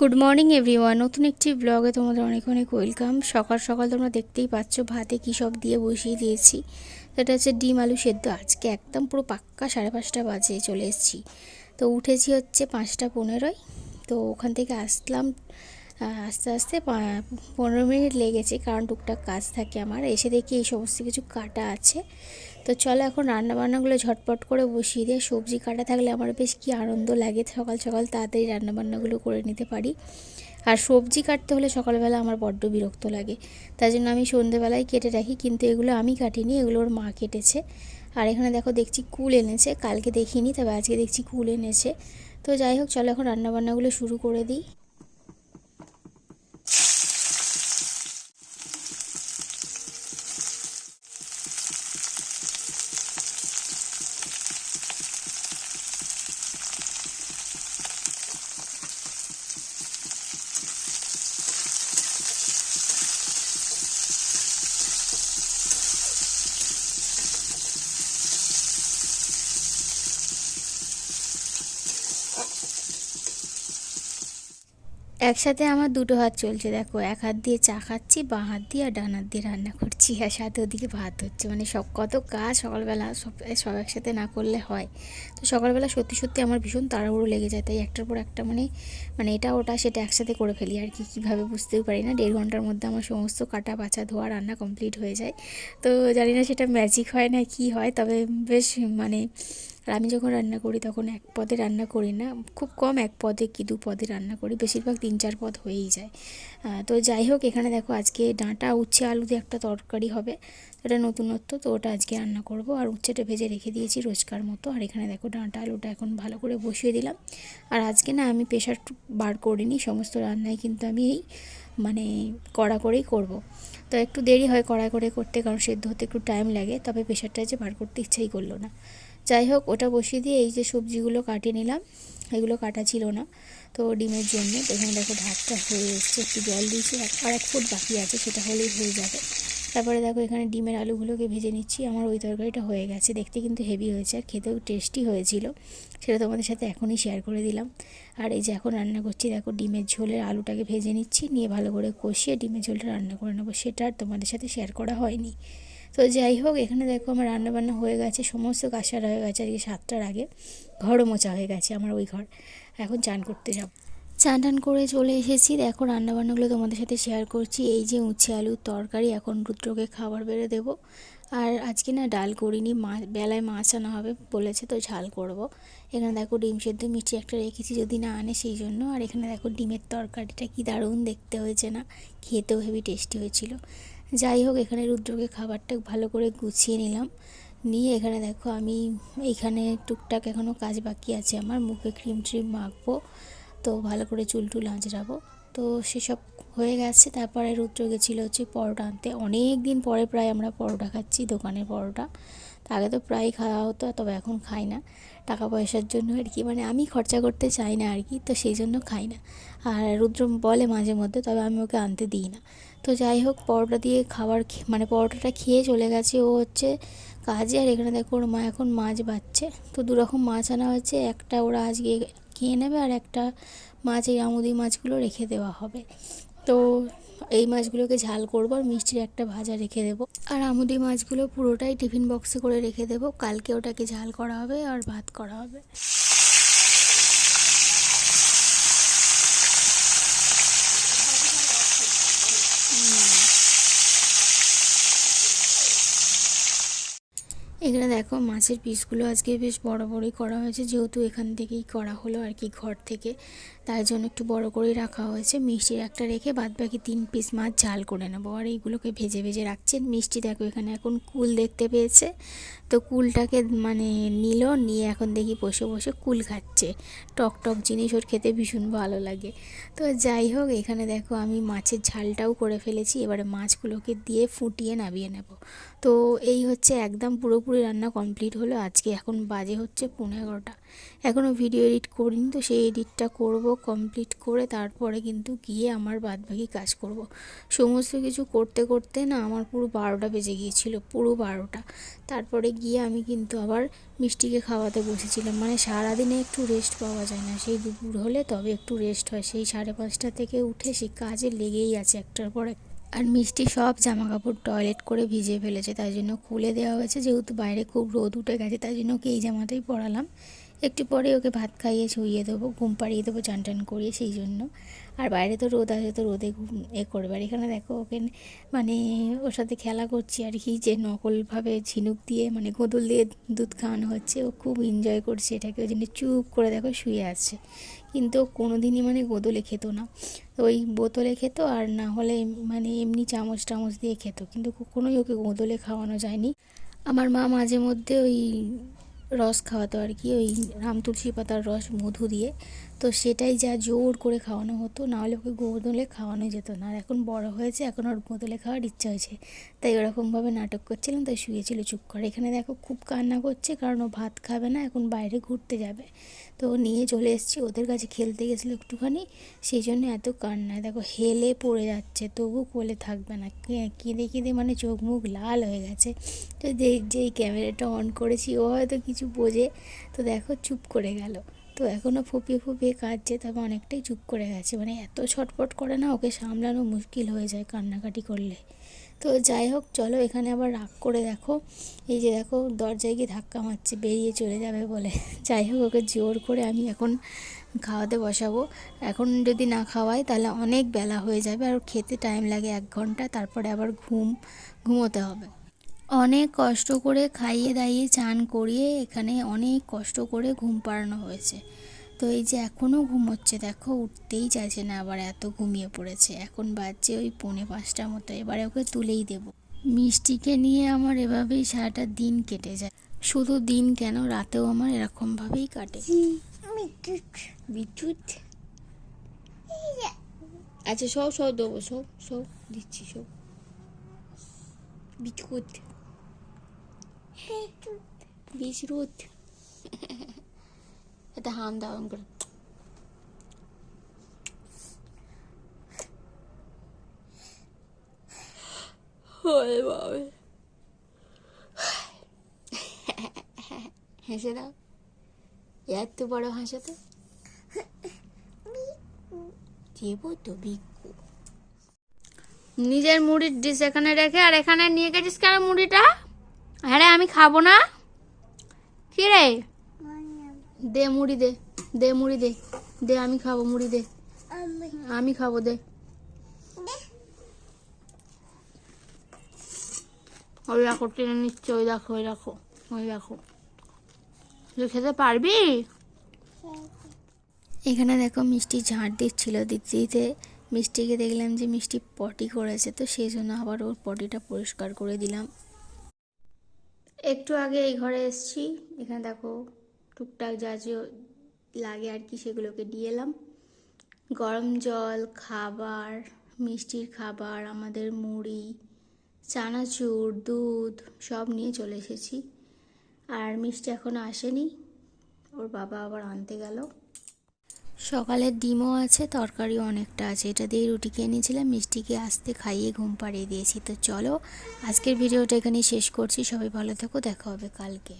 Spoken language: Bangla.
গুড মর্নিং এভরিওয়ান নতুন একটি ব্লগে তোমাদের অনেক অনেক ওয়েলকাম সকাল সকাল তোমরা দেখতেই পাচ্ছ ভাতে কী সব দিয়ে বসিয়ে দিয়েছি। সেটা হচ্ছে ডিম আলু সেদ্ধ। আজকে একদম পুরো পাক্কা সাড়ে পাঁচটা বাজে চলে এসেছি। তো উঠেছি হচ্ছে পাঁচটা পনেরোয়। তো ওখান থেকে আসলাম আস্তে আস্তে পনেরো মিনিট লেগেছে, কারণ টুকটাক কাজ থাকে আমার। এসে দেখি এই সমস্ত কিছু কাটা আছে। তো চলো এখন রান্না বান্নাগুলো ঝটপট করে বসিয়ে দিয়ে সবজি কাটা থাকলে আমার বেশ কি আনন্দ লাগে। সকাল সকাল তাড়াতাড়ি রান্না বান্নাগুলো করে নিতে পারি। আর সবজি কাটতে হলে সকালবেলা আমার বড্ড বিরক্ত লাগে। তাই জন্য আমি সন্ধেবেলায় কেটে রাখি, কিন্তু এগুলো আমি কাটিনি, এগুলো ওর মা কেটেছে। আর এখানে দেখো, দেখছি কুল এনেছে। কালকে দেখিনি, তবে আজকে দেখছি কুল এনেছে। তো যাই হোক, চলো এখন রান্নাবান্নাগুলো শুরু করে দিই। একসাথে আমার দুটো হাত চলছে, দেখো। এক হাত দিয়ে চা খাচ্ছি, বাঁ হাত দিয়ে আর ডান হাত দিয়ে রান্না করছি, আর সাথে ওদিকে ভাত হচ্ছে। মানে সব কত কাজ সকালবেলা সব সব একসাথে না করলে হয়। তো সকালবেলা সত্যি সত্যি আমার ভীষণ তাড়াহুড়ো লেগে যায়, তাই একটার পর একটা মানে মানে এটা ওটা সেটা একসাথে করে ফেলি আর কি, কীভাবে বুঝতেও পারি না। দেড় ঘণ্টার মধ্যে আমার সমস্ত কাটা, বাছা, ধোয়া, রান্না কমপ্লিট হয়ে যায়। তো জানি না সেটা ম্যাজিক হয় না কি হয়, তবে বেশ মানে আর আমি যখন রান্না করি তখন এক পদে রান্না করি না, খুব কম এক পদে কি দু পদে রান্না করি, বেশিরভাগ তিন চার পদ হয়েই যায়। তো যাই হোক, এখানে দেখো আজকে ডাঁটা, উচ্ছে, আলু দিয়ে একটা তরকারি হবে। এটা নতুনত্ব, তো ওটা আজকে রান্না করব। আর উচ্ছেটা ভেজে রেখে দিয়েছি রোজকার মতো। আর এখানে দেখো ডাঁটা, আলুটা এখন ভালো করে বসিয়ে দিলাম। আর আজকে না আমি প্রেশার বার করিনি, সমস্ত রান্নাই কিন্তু আমি এই মানে কড়া করেই করব। তো একটু দেরি হয় কড়া করে করতে, কারণ সেদ্ধ হতে একটু টাইম লাগে, তবে প্রেশারটা যে বার করতে ইচ্ছাই করল না। যাই হোক, ওটা বসিয়ে দিয়ে এই যে সবজিগুলো কাটিয়ে নিলাম। এগুলো কাটা ছিল না, তো ডিমের জন্য। এখানে দেখো ভাতটা হয়ে এসছে, একটু জল দিয়েছি। আর এক ফুট বাকি আছে, সেটা হলেই হয়ে যাবে। তারপরে দেখো এখানে ডিমের আলুগুলোকে ভেজে নিচ্ছি। আমার ওই তরকারিটা হয়ে গেছে। দেখতে কিন্তু হেভি হয়েছে আর খেতেও টেস্টি হয়েছিল। সেটা তোমাদের সাথে এখনই শেয়ার করে দিলাম। আর এই যে এখন রান্না করছি, দেখো ডিমের ঝোলের আলুটাকে ভেজে নিচ্ছি। নিয়ে ভালো করে কষিয়ে ডিমের ঝোলটা রান্না করে নেব। সেটা আর তোমাদের সাথে শেয়ার করা হয়নি। তো যাই হোক, এখানে দেখো আমার রান্নাবান্না হয়ে গেছে, সমস্ত কাঁসার হয়ে গেছে, আজকে সাতটার আগে। ঘরও মোচা হয়ে গেছে আমার ওই ঘর। এখন চান করতে যাব। চান টান করে চলে এসেছি। দেখো রান্নাবান্নাগুলো তোমাদের সাথে শেয়ার করছি। এই যে উচ্ছে আলুর তরকারি, এখন রুদ্রকে খাবার বেড়ে দেবো। আর আজকে না ডাল করিনি, মা, বেলায় মাছ আনা হবে বলেছে, তো ঝাল করব। এখানে দেখো ডিম সেদ্ধ মিষ্টি একটা রেখেছি যদি না আনে সেই জন্য। আর এখানে দেখো ডিমের তরকারিটা কি দারুণ দেখতে হয়েছে না, খেতেও হেভি টেস্টি হয়েছিল। যাই হোক, এখানে রুদ্রকে খাবারটা ভালো করে গুছিয়ে নিলাম। নিয়ে এখানে দেখো, আমি এইখানে টুকটাক এখনও কাজ বাকি আছে। আমার মুখে ক্রিম ট্রিম মাখবো, তো ভালো করে চুল টুল আঁচড়াবো। তো সেসব হয়ে গেছে। তারপরে রুদ্র গেছিল হচ্ছে পরোটা আনতে। অনেক দিন পরে প্রায় আমরা পরোটা খাচ্ছি, দোকানের পরোটা। আগে তো প্রায় খাওয়া হতো, তবে এখন খাই না। টাকা পয়সার জন্য আর কি। মানে আমি খরচা করতে চাই না আর কি, তো সেই জন্য খাই না। আর রুদ্র বলে মাঝে মধ্যে, তবে আমি ওকে আনতে দিই না। তো যাই হোক, পরোটা দিয়ে খাবার মানে পরোটাটা খেয়ে চলে গেছে। ও হচ্ছে কাজে, আর এখানে দেখো ওর মা এখন মাছ বাচ্ছে। তো দুরকম মাছ আনা হয়েছে। একটা ওরা আজকে খেয়ে নেবে, আর একটা মাছ এই আমুদি মাছগুলো রেখে দেওয়া হবে। তো এই মাছগুলোকে ঝাল করব, আর মিষ্টির একটা ভাজা রেখে দেবো। আর আমুদি মাছগুলো পুরোটাই টিফিন বক্সে করে রেখে দেবো। কালকে ওটাকে ঝাল করা হবে, আর ভাত করা হবে। এখানে দেখো মাছের পিসগুলো আজকে বেশ বড় বড়ই করা হয়েছে, যেহেতু এখান থেকেই করা হলো আর কি ঘর থেকে। তাই জন্য একটু বড় করেই রাখা হয়েছে। মিষ্টির একটা রেখে বাদ বাকি তিন পিস মাছ ঝাল করে নেব। আর এইগুলোকে ভেজে ভেজে রাখছেন মিষ্টি দেখো এখানে এখন কুল দেখতে পেয়েছে। তো কুলটাকে মানে নিল, নিয়ে এখন দেখি বসে বসে কুল খাচ্ছে। টক টক জিনিস ওর খেতে ভীষণ ভালো লাগে। তো যাই হোক, এখানে দেখো আমি মাছের ঝালটাও করে ফেলেছি। এবারে মাছগুলোকে দিয়ে ফুটিয়ে নামিয়ে নেব। তো এই হচ্ছে একদম পুরোপুরি রান্না কমপ্লিট হলো। আজকে এখন বাজে হচ্ছে পনেরো এগারোটা। এখনও ভিডিও এডিট করিনি তো সেই এডিটটা করব, কমপ্লিট করে তারপরে কিন্তু গিয়ে আমার বাদবাকি কাজ করব। সমস্ত কিছু করতে করতে না আমার পুরো বারোটা বেজে গিয়েছিল, পুরো বারোটা। তারপরে গিয়ে আমি কিন্তু আবার মিষ্টিকে খাওয়াতে বসেছিলাম। মানে সারাদিনে একটু রেস্ট পাওয়া যায় না। সেই দুপুর হলে তবে একটু রেস্ট হয়। সেই সাড়ে পাঁচটা থেকে উঠে সে কাজে লেগেই আছে একটার পর এক আর মিষ্টি সব জামা কাপড় টয়লেট করে ভিজিয়ে ফেলেছে, তাই জন্য খুলে দেওয়া হয়েছে, যেহেতু বাইরে খুব রোদ উঠে গেছে, তাই জন্য ওকে এই জামাটাই পরালাম। একটু পরে ওকে ভাত খাইয়ে শুইয়ে দেবো, ঘুম পাড়িয়ে দেবো চান টান করিয়ে সেই জন্য। আর বাইরে তো রোদ আছে তো রোদে ঘুম, এ করবে। আর এখানে দেখো ওকে মানে ওর সাথে খেলা করছি আর কি, যে নকলভাবে ঝিনুক দিয়ে মানে গোদল দিয়ে দুধ খাওয়ানো হচ্ছে, ও খুব এনজয় করছে এটাকে। ওই জন্য চুপ করে দেখো শুয়ে আছে। কিন্তু কোনো দিনই মানে গোদলে খেত না। ওই বোতলে খেত আর না হলে মানে এমনি চামচ টামচ দিয়ে খেত। কিন্তু কখনোই ওকে গোদলে খাওয়ানো যায়নি। আমার মা মাঝে মধ্যে ওই রস খাওয়াতো আর কি, ওই রাম তুলসী পাতার রস মধু দিয়ে। তো সেটাই যা জোর করে খাওয়ানো হতো নাহলে ওকে গোদলে খাওয়ানো যেত না। আর এখন বড় হয়েছে, এখন ওর গোদলে খাওয়ার ইচ্ছা হয়েছে। তাই ওরকমভাবে নাটক করছিলাম, তাই শুয়েছিল চুপ করে। এখানে দেখো খুব কান্না করছে, কারণ ও ভাত খাবে না, এখন বাইরে ঘুরতে যাবে। তো নিয়ে চলে এসেছি, ওদের কাছে খেলতে গেছিল একটুখানি, সেই জন্য এত কান্না। দেখো হেলে পড়ে যাচ্ছে, তবু কোলে থাকবে না। কেঁদে কেঁদে মানে চোখ মুখ লাল হয়ে গেছে। তো যেই ক্যামেরাটা অন করেছি, ও হয়তো কিছু বোঝে, তো দেখো চুপ করে গেল। তো এখনও ফুপিয়ে ফুপিয়ে কাঁদছে, তবে অনেকটাই চুপ করে গেছে। মানে এত ছটফট করে না, ওকে সামলানো মুশকিল হয়ে যায় কান্নাকাটি করলে। তো যাই হোক, চলো এখানে আবার রাগ করে দেখো। এই যে দেখো, দরজায় গিয়ে ধাক্কা মারছে, বেরিয়ে চলে যাবে বলে। যাই হোক, ওকে জোর করে আমি এখন খাওয়াতে বসাবো। এখন যদি না খাওয়াই, তাহলে অনেক বেলা হয়ে যাবে, আর খেতে টাইম লাগে এক ঘণ্টা। তারপরে আবার ঘুম, ঘুমোতে হবে। অনেক কষ্ট করে খাইয়ে দাইয়ে চান করিয়ে এখানে অনেক কষ্ট করে ঘুম পাড়ানো হয়েছে। তো এই যে এখনও ঘুমোচ্ছে দেখো উঠতেই চাইছে না, আবার এত ঘুমিয়ে পড়েছে। এখন বাজছে ওই পৌনে পাঁচটার মতো, এবারে ওকে তুলেই দেব। মিষ্টিকে নিয়ে আমার এভাবেই সারাটা দিন কেটে যায়। শুধু দিন কেন, রাতেও আমার এরকমভাবেই কাটে। বিদ্যুৎ? আচ্ছা সব সব দেবো, সব সব দিচ্ছি, সব। বিদ্যুৎ। বিদ্যুৎ এটা হাম দাও আম করে হেসে দাও এত বড় হাসে তো দেবো তো বিকু নিজের মুড়ির ডিশ এখানে রেখে আর এখানে নিয়ে গেছিস কেন মুড়িটা? হ্যাঁ আমি খাব না। কি রে? দে মুড়ি দে দে মুড়ি দে দে আমি খাব মুড়ি দে। আমি খাব দে। ওই দেখো, টেনে নিচ্ছে, ওই দেখো ওই দেখো ওই দেখো। তুই খেতে পারবি? এখানে দেখো মিষ্টি ঝাঁট দিচ্ছিল, দিতে দিতে মিষ্টিকে দেখলাম যে মিষ্টি পটি করেছে, তো সেই জন্য আবার ওর পটিটা পরিষ্কার করে দিলাম। একটু আগে এই ঘরে এসছি। এখানে দেখো টুকটাক যা যে লাগে আর কি সেগুলোকে দিয়ে এলাম। গরম জল, খাবার, মিষ্টির খাবার, আমাদের মুড়ি, চানাচুর, দুধ সব নিয়ে চলে এসেছি। আর মিষ্টি এখনও আসেনি। ওর বাবা আবার আনতে গেল। সকালের ডিমও আছে, তরকারিও অনেকটা আছে। এটা দিয়ে রুটি খেয়ে নিয়েছিলাম, মিষ্টিকে আসতে খাইয়ে ঘুম পাড়িয়ে দিয়েছি। তো চলো, আজকের ভিডিওটা এখানে শেষ করছি। সবাই ভালো থেকো, দেখা হবে কালকে।